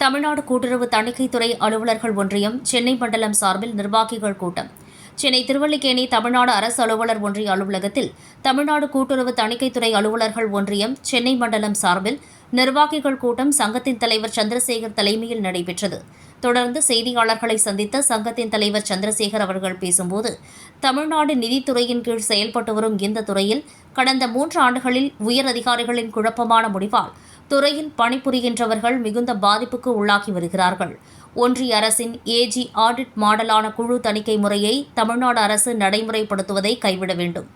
தமிழ்நாடு கூட்டுறவு தணிக்கைத்துறை அலுவலர்கள் ஒன்றியம் சென்னை மண்டலம் சார்பில் நிர்வாகிகள் கூட்டம். சென்னை திருவல்லிக்கேணி தமிழ்நாடு அரசு அலுவலர் ஒன்றிய அலுவலகத்தில் தமிழ்நாடு கூட்டுறவு தணிக்கைத்துறை அலுவலர்கள் ஒன்றியம் சென்னை மண்டலம் சார்பில் நிர்வாகிகள் கூட்டம் சங்கத்தின் தலைவர் சந்திரசேகர் தலைமையில் நடைபெற்றது. தொடர்ந்து செய்தியாளர்களை சந்தித்த சங்கத்தின் தலைவர் சந்திரசேகர் அவர்கள் பேசும்போது தமிழ்நாடு நிதித்துறையின் கீழ் செயல்பட்டு வரும் இந்த துறையில் கடந்த மூன்று ஆண்டுகளில் உயர் அதிகாரிகளின் குழப்பமான முடிவால் துறையில் பணிபுரிகின்றவர்கள் மிகுந்த பாதிப்புக்கு உள்ளாகி வருகிறார்கள். ஒன்றிய அரசின் ஏஜி ஆடிட் மாடலான குழு தணிக்கை முறையை தமிழ்நாடு அரசு நடைமுறைப்படுத்துவதை கைவிட வேண்டும்.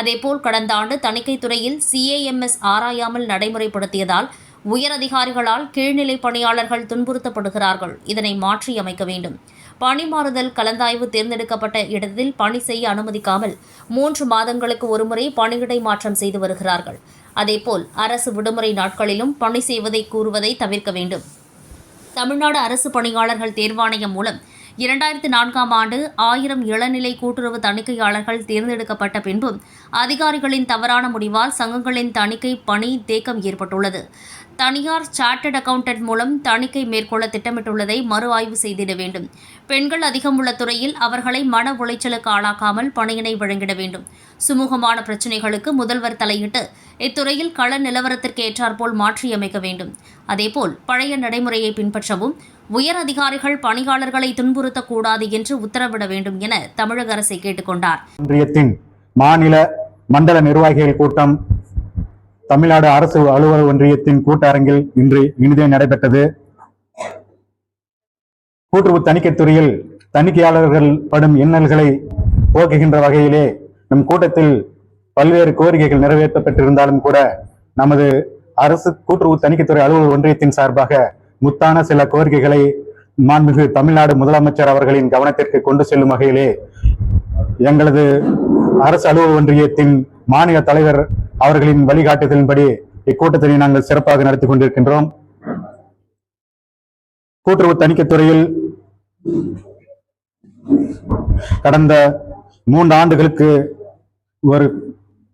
அதேபோல் கடந்த ஆண்டு தணிக்கை துறையில் சிஏஎம்எஸ் ஆராயாமல் நடைமுறைப்படுத்தியதால் உயர் அதிகாரிகளால் கீழ்நிலை பணியாளர்கள் துன்புறுத்தப்படுகிறார்கள். இதனை மாற்றியமைக்க வேண்டும். பணி மாறுதல் கலந்தாய்வு தேர்ந்தெடுக்கப்பட்ட இடத்தில் பணி செய்ய அனுமதிக்காமல் மூன்று மாதங்களுக்கு ஒருமுறை பணியிடை மாற்றம் செய்து வருகிறார்கள். அதேபோல் அரசு விடுமுறை நாட்களிலும் பணி செய்வதை கூறுவதை தவிர்க்க வேண்டும். தமிழ்நாடு அரசு பணியாளர்கள் தேர்வாணையம் மூலம் இரண்டாயிரத்து நான்காம் ஆண்டு ஆயிரம் இளநிலை கூட்டுறவு தணிக்கையாளர்கள் தேர்ந்தெடுக்கப்பட்ட பின்பும் அதிகாரிகளின் தவறான முடிவால் சங்கங்களின் தணிக்கை பணி தேக்கம் ஏற்பட்டுள்ளது. தனியார் சார்ட்டர்ட் அக்கவுண்டன்ட் மூலம் தணிக்கை மேற்கொள்ள திட்டமிட்டுள்ளதை மறு ஆய்வு செய்திட வேண்டும். பெண்கள் அதிகம் உள்ள துறையில் அவர்களை மன உளைச்சலுக்கு ஆளாக்காமல் பணியினை வழங்கிட வேண்டும். சுமூகமான பிரச்சினைகளுக்கு முதல்வர் தலையிட்டு இத்துறையில் கள நிலவரத்திற்கு ஏற்றாற்போல் மாற்றியமைக்க வேண்டும். அதேபோல் பழைய நடைமுறையை பின்பற்றவும் உயர் அதிகாரிகள் பணியாளர்களை துன்புறுத்தக்கூடாது என்று உத்தரவிட வேண்டும் என தமிழக அரசை கேட்டுக்கொண்டார். ஒன்றியத்தின் மாநில மண்டல நிர்வாகிகள் கூட்டம் தமிழ்நாடு அரசு அலுவலக ஒன்றியத்தின் கூட்டரங்கில் இன்று இனிதே நடைபெற்றது. கூட்டுறவு தணிக்கைத் துறையில் தணிக்கையாளர்கள் படும் இன்னல்களை போக்குகின்ற வகையிலே நம் கூட்டத்தில் பல்வேறு கோரிக்கைகள் நிறைவேற்றப்பட்டிருந்தாலும் கூட நமது அரசு கூட்டுறவு தணிக்கைத்துறை அலுவலர் ஒன்றியத்தின் சார்பாக முத்தான சில கோரிக்கைகளை மாண்புமிகு தமிழ்நாடு முதலமைச்சர் அவர்களின் கவனத்திற்கு கொண்டு செல்லும் வகையிலே எங்களது அரசு அலுவல் ஒன்றியத்தின் மாநில தலைவர் அவர்களின் வழிகாட்டுதலின்படி இக்கூட்டத்தினை நாங்கள் சிறப்பாக நடத்தி கொண்டிருக்கின்றோம். கூட்டுறவு தணிக்கை துறையில் கடந்த மூன்று ஆண்டுகளுக்கு ஒரு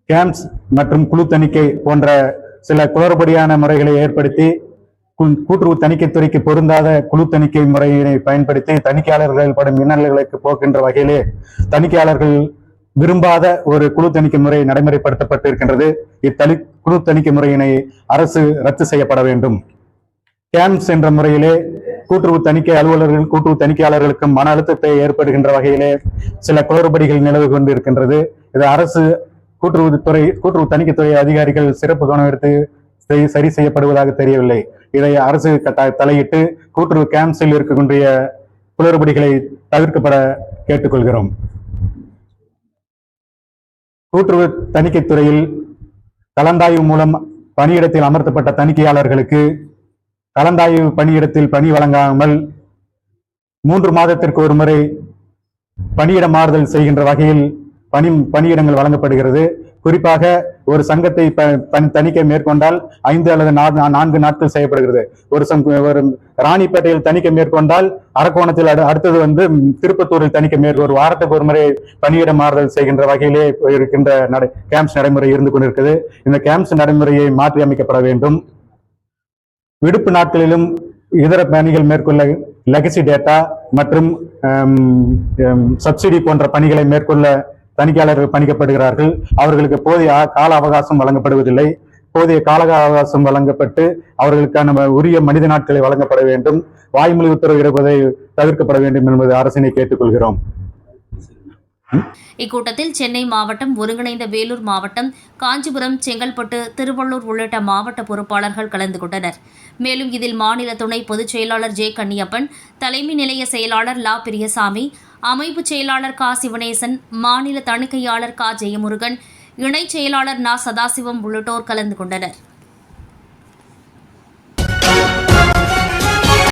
கேம்ப்ஸ் மற்றும் குழு தணிக்கை போன்ற சில குளறுபடியான முறைகளை ஏற்படுத்தி கூட்டுறவு தணிக்கைத்துறைக்கு பொருந்தாத குழு தணிக்கை முறையினை பயன்படுத்தி தணிக்கையாளர்கள் படும் இன்னல்களுக்கு போக்கின்ற வகையிலே தணிக்கையாளர்கள் விரும்பாத ஒரு குழு தணிக்கை முறை நடைமுறைப்படுத்தப்பட்டு இருக்கின்றது இத்தனி குழு தணிக்கை முறையினை அரசு ரத்து செய்யப்பட வேண்டும். கேம்ஸ் என்ற முறையிலே கூட்டுறவு தணிக்கை அலுவலர்கள் கூட்டுறவு தணிக்கையாளர்களுக்கும் மன அழுத்தத்தை ஏற்படுகின்ற வகையிலே சில குளறுபடிகள் நிலவு கொண்டிருக்கின்றது. இது அரசு கூட்டுறவுத்துறை கூட்டுறவு தணிக்கைத்துறை அதிகாரிகள் சிறப்பு கவனம் எடுத்து சரி செய்யப்படுவதாக தெரியவில்லை. இதை அரசு கட்ட- தலையிட்டு கூட்டுறவு கேம்ப்ஸில் இருக்கக்கூடிய குளறுபடிகளை தவிர்க்கப்பட கேட்டுக்கொள்கிறோம். கூட்டுறவு தணிக்கை துறையில் கலந்தாய்வு மூலம் பணியிடத்தில் அமர்த்தப்பட்ட தணிக்கையாளர்களுக்கு கலந்தாய்வு பணியிடத்தில் பணி வழங்காமல் மூன்று மாதத்திற்கு ஒரு முறை பணியிட மாறுதல் செய்கின்ற வகையில் பணி பணியிடங்கள் வழங்கப்படுகிறது. குறிப்பாக ஒரு சங்கத்தை ப- பணி- தணிக்கை மேற்கொண்டால் ஐந்து அல்லது நா- நான்கு நாட்கள் செய்யப்படுகிறது. ஒரு ஒரு ராணிப்பேட்டையில் தணிக்கை மேற்கொண்டால் அரக்கோணத்தில் அடு- அடுத்தது வந்து திருப்பத்தூரில் தணிக்கை மேற்கொள் ஒரு வாரத்துக்கு ஒரு முறை பணியிட மாறுதல் செய்கின்ற வகையிலே இருக்கின்ற நடை கேம்ப்ஸ் நடைமுறை இருந்து கொண்டிருக்கிறது. இந்த கேம்ப்ஸ் நடைமுறையை மாற்றி அமைக்கப்பட வேண்டும். விடுப்பு நாட்களிலும் இதர பணிகள் மேற்கொள்ள லெகசி டேட்டா மற்றும் சப்சிடி போன்ற பணிகளை மேற்கொள்ள தணிக்கையாளர்கள் பணிக்கப்படுகிறார்கள். அவர்களுக்கு போதிய கால அவகாசம் வழங்கப்படுவதில்லை. போதிய கால அவகாசம் வழங்கப்பட்டு அவர்களுக்கான உரிய மனித நாட்களை வழங்கப்பட வேண்டும். வாய்மொழி உத்தரவு இருப்பதை தவிர்க்கப்பட வேண்டும் என்பது அரசினை கேட்டுக்கொள்கிறோம். இக்கூட்டத்தில் சென்னை மாவட்டம் ஒருங்கிணைந்த வேலூர் மாவட்டம் காஞ்சிபுரம் செங்கல்பட்டு திருவள்ளூர் உள்ளிட்ட மாவட்ட பொறுப்பாளர்கள் கலந்து கொண்டனர். மேலும் இதில் மாநில துணை பொதுச் செயலாளர் ஜே கன்னியப்பன் தலைமை நிலைய செயலாளர் லா பிரியசாமி அமைப்பு செயலாளர் கா. சிவனேசன் மாநில தணிக்கையாளர் கா. ஜெயமுருகன் இணைச் செயலாளர் நா. சதாசிவம் உள்ளிட்டோர் கலந்து கொண்டனர்.